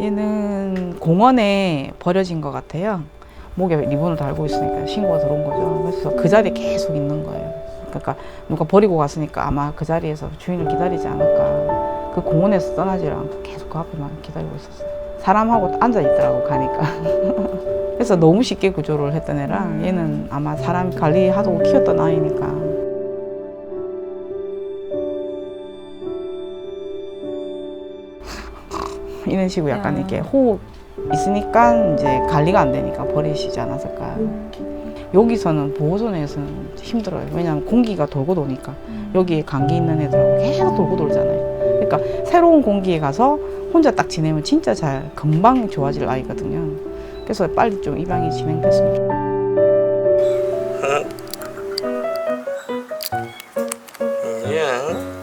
얘는 공원에 버려진 것 같아요. 목에 리본을 달고 있으니까 신고가 들어온 거죠. 그래서 그 자리에 계속 있는 거예요. 그러니까 누가 버리고 갔으니까 아마 그 자리에서 주인을 기다리지 않을까. 그 공원에서 떠나질 않고 계속 그 앞에만 기다리고 있었어요. 사람하고 앉아 있더라고 가니까. 그래서 너무 쉽게 구조를 했던 애라 얘는 아마 사람 관리하고 키웠던 아이니까. 이런 식으로 약간 야. 이렇게 호흡 있으니까 이제 관리가 안 되니까 버리시지 않았을까. 여기서는 보호소에서는 힘들어요. 왜냐하면 공기가 돌고 도니까 여기에 감기 있는 애들하고 계속 돌고 돌잖아요. 그러니까 새로운 공기에 가서 혼자 딱 지내면 진짜 잘 금방 좋아질 아이거든요. 그래서 빨리 좀 입양이 진행됐으면 좋겠어요. 예.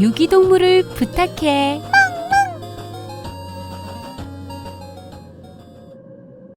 유기동물을 부탁해.